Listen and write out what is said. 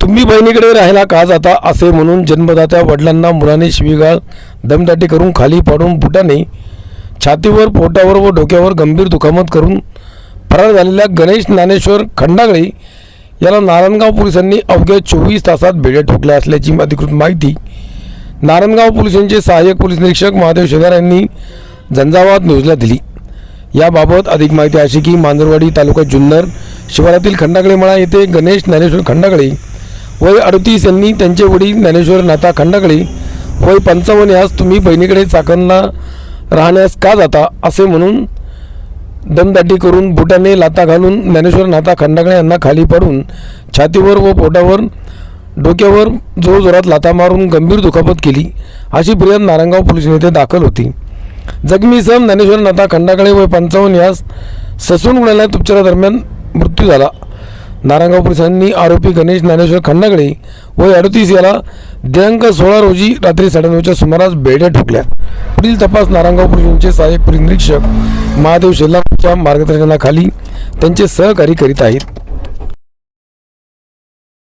तुम्ही बहिणीकडे राहायला का जाता असे म्हणून जन्मदात्या वडिलांना मुलाने शिवीगाळ दमदाटी करून खाली पाडून बुटाने छातीवर पोटावर व डोक्यावर गंभीर दुखामत करून फरार झालेल्या गणेश ज्ञानेश्वर खंडागळे याला नारायणगाव पोलिसांनी अवघ्या चोवीस तासात बेड्या ठोकल्या असल्याची अधिकृत माहिती नारायणगाव पोलिसांचे सहाय्यक पोलीस निरीक्षक महादेव शेदार यांनी झंझावात न्यूजला दिली. याबाबत अधिक माहिती अशी की मांजरवाडी तालुका जुन्नर शिवारातील खंडागळेमळा येथे गणेश ज्ञानेश्वर खंडागळे वय अडतीस यांनी त्यांचे वडील ज्ञानेश्वर नाथा खंडागळे. वय पंचावन्न यास तुम्ही बहिणीकडे चाकणला राहण्यास का जाता? असे म्हणून दमदाटी करून बुटाने लाता घालून ज्ञानेश्वर नाथा खंडागळे यांना खाली पडून छातीवर व पोटावर डोक्यावर जोरजोरात लाथा मारून गंभीर दुखापत केली. अशी फिर्याद नारायणगाव पोलीस येथे दाखल होती. जखमी सम ज्ञानेश्वर नाथा खंडाकळे वय पंचावन्न यास ससून रुग्णालयात उपचारादरम्यान मृत्यू झाला. नारायणगाव पोलिसांनी आरोपी गणेश ज्ञानेश्वर खंडागळे वय अडतीस याला दिनांक सोळा रोजी रात्री साडेनऊच्या सुमारास बेड्या ठोकल्या. पुढील तपास नारायणगाव पोलिसांचे सहाय्यक पोलीस निरीक्षक महादेव शेलारच्या मार्गदर्शनाखाली त्यांचे सहकारी करीत आहेत.